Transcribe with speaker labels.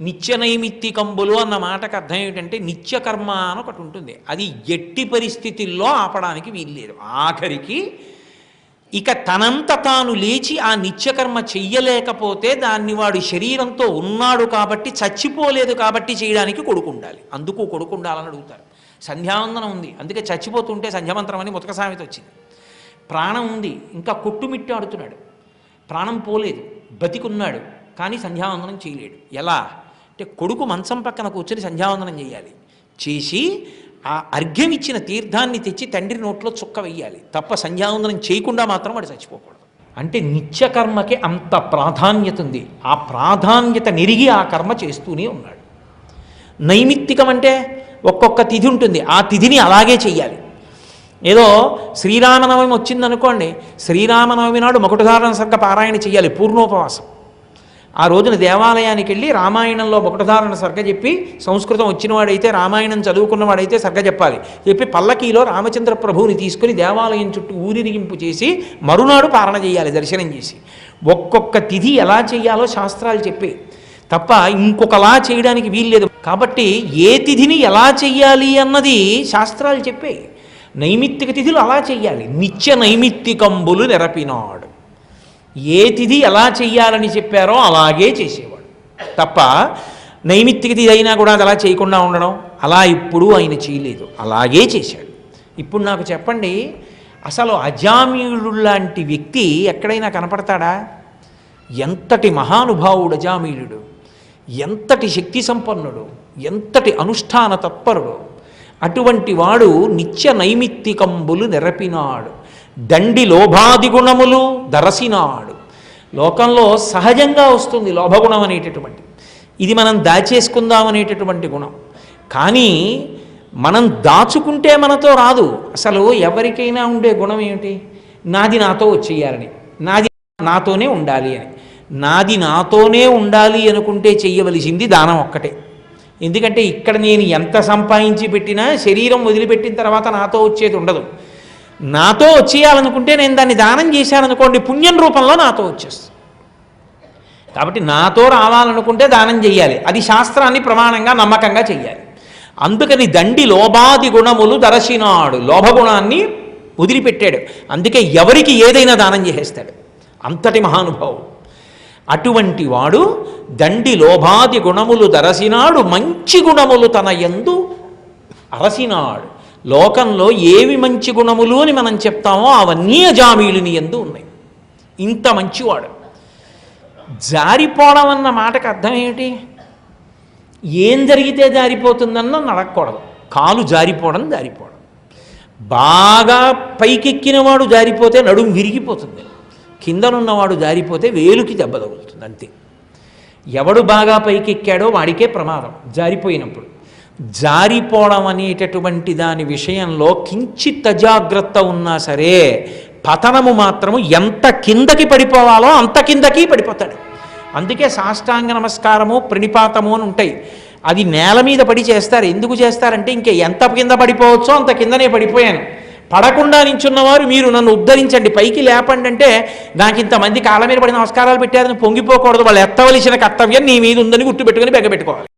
Speaker 1: నిత్య నైమిత్తికంబులు అన్న మాటకు అర్థం ఏమిటంటే నిత్యకర్మ అని ఒకటి ఉంటుంది. అది ఎట్టి పరిస్థితుల్లో ఆపడానికి వీల్లేదు. ఆఖరికి ఇక తనంత తాను లేచి ఆ నిత్యకర్మ చెయ్యలేకపోతే దాన్ని వాడు శరీరంతో ఉన్నాడు కాబట్టి చచ్చిపోలేదు కాబట్టి చేయడానికి కొడుకు ఉండాలి. అందుకు కొడుకు ఉండాలని అడుగుతారు. సంధ్యావందనం ఉంది. అందుకే చచ్చిపోతుంటే సంధ్యామంత్రం అని ముతక సామెత వచ్చింది. ప్రాణం ఉంది. ఇంకా కొట్టుమిట్టాడుతున్నాడు ప్రాణం పోలేదు. బతికున్నాడు. కానీ సంధ్యావందనం చేయలేడు. ఎలా? అంటే కొడుకు మంచం పక్కన కూర్చొని సంధ్యావందనం చేయాలి చేసి ఆ అర్ఘ్యం ఇచ్చిన తీర్థాన్ని తెచ్చి తండ్రి నోట్లో చుక్క వెయ్యాలి. తప్ప సంధ్యావందనం చేయకుండా మాత్రం వాడు చచ్చిపోకూడదు. అంటే నిత్యకర్మకి అంత ప్రాధాన్యత ఉంది. ఆ ప్రాధాన్యత నిరిగి ఆ కర్మ చేస్తూనే ఉన్నాడు. నైమిత్తికం అంటే ఒక్కొక్క తిథి ఉంటుంది. ఆ తిథిని అలాగే చెయ్యాలి. ఏదో శ్రీరామనవమి వచ్చిందనుకోండి శ్రీరామనవమి నాడు మకుటధారణ సర్గ పారాయణ చెయ్యాలి. పూర్ణోపవాసం. ఆ రోజున దేవాలయానికి వెళ్ళి రామాయణంలో మొకటధారణ సర్గ చెప్పి సంస్కృతం వచ్చినవాడైతే రామాయణం చదువుకున్నవాడైతే సర్గ చెప్పాలి. చెప్పి పల్లకీలో రామచంద్ర ప్రభువుని తీసుకుని దేవాలయం చుట్టూ ఊరిరిగింపు చేసి మరునాడు పారణ చేయాలి దర్శనం చేసి. ఒక్కొక్క తిథి ఎలా చేయాలో శాస్త్రాలు చెప్పే. తప్ప ఇంకొకలా చేయడానికి వీల్లేదు. కాబట్టి ఏ తిథిని ఎలా చెయ్యాలి అన్నది శాస్త్రాలు చెప్పే. నైమిత్తిక తిథులు అలా చెయ్యాలి. నిత్య నైమిత్తికంబులు నెరపినాడు. ఏ తిథి ఎలా చెయ్యాలని చెప్పారో అలాగే చేసేవాడు. తప్ప నైమిత్తిక తిథి అయినా కూడా అది అలా చేయకుండా ఉండడం అలా ఇప్పుడు ఆయన చేయలేదు. అలాగే చేశాడు. ఇప్పుడు నాకు చెప్పండి అసలు అజామీయుడు లాంటి వ్యక్తి ఎక్కడైనా కనపడతాడా? ఎంతటి మహానుభావుడు అజామీయుడు ఎంతటి శక్తి సంపన్నుడు? ఎంతటి అనుష్ఠాన తత్పరుడు? అటువంటి వాడు నిత్య నైమిత్తికంబులు నెరపినాడు. దండి లోభాదిగుణములు దరసినాడు. లోకంలో సహజంగా వస్తుంది లోభగుణం అనేటటువంటి. ఇది మనం దాచేసుకుందాం అనేటటువంటి గుణం. కానీ మనం దాచుకుంటే మనతో రాదు. అసలు ఎవరికైనా ఉండే గుణం ఏమిటి? నాది నాతో వచ్చేయాలని. నాది నాతోనే ఉండాలి అని. నాది నాతోనే ఉండాలి అనుకుంటే చెయ్యవలసింది దానం ఒక్కటే. ఎందుకంటే ఇక్కడ నేను ఎంత సంపాదించి పెట్టినా శరీరం వదిలిపెట్టిన తర్వాత నాతో వచ్చేది ఉండదు. నాతో వచ్చేయాలనుకుంటే నేను దాన్ని దానం చేశాననుకోండి పుణ్యం రూపంలో నాతో వచ్చేస్తుంది. కాబట్టి నాతో రావాలనుకుంటే దానం చేయాలి. అది శాస్త్రాన్ని ప్రమాణంగా నమ్మకంగా చెయ్యాలి అందుకని దండి లోభాది గుణములు దరసినాడు. లోభగుణాన్ని వదిలిపెట్టాడు. అందుకే ఎవరికి ఏదైనా దానం చేసేస్తాడు. అంతటి మహానుభావుడు. అటువంటి వాడు దండి లోభాది గుణములు దరసినాడు మంచి గుణములు తన యందు అరసినాడు. లోకంలో ఏవి మంచి గుణములు అని మనం చెప్తామో అవన్నీ అజామీలుని ఎందు ఉన్నాయి. ఇంత మంచివాడు. జారిపోవడం అన్న మాటకు అర్థం ఏమిటి? ఏం జరిగితే జారిపోతుందన్న నడకూడదు. కాలు జారిపోవడం జారిపోవడం. బాగా పైకెక్కినవాడు జారిపోతే నడుము విరిగిపోతుంది. కిందనున్నవాడు జారిపోతే వేలుకి దెబ్బ తగులుతుంది అంతే. ఎవడు బాగా పైకెక్కాడో వాడికే ప్రమాదం జారిపోయినప్పుడు. జారిపోవడం అనేటటువంటి దాని విషయంలో కించిత్ అజాగ్రత్త ఉన్నా సరే పతనము మాత్రము ఎంత కిందకి పడిపోవాలో అంత కిందకి పడిపోతాడు. అందుకే సాష్టాంగ నమస్కారము ప్రణిపాతము అని ఉంటాయి. అది నేల మీద పడి చేస్తారు. ఎందుకు చేస్తారంటే ఇంకా ఎంత కింద పడిపోవచ్చో అంత కిందనే పడిపోయాను. పడకుండా నించున్నవారు మీరు నన్ను ఉద్ధరించండి. పైకి లేపండి అంటే నాకు ఇంతమంది కాళ్ళ మీద పడి నమస్కారాలు పెట్టారని పొంగిపోకూడదు. వాళ్ళు ఎత్తవలసిన కర్తవ్యం నీ మీద ఉందని గుర్తుపెట్టుకుని బెగ్గబెట్టుకోవాలి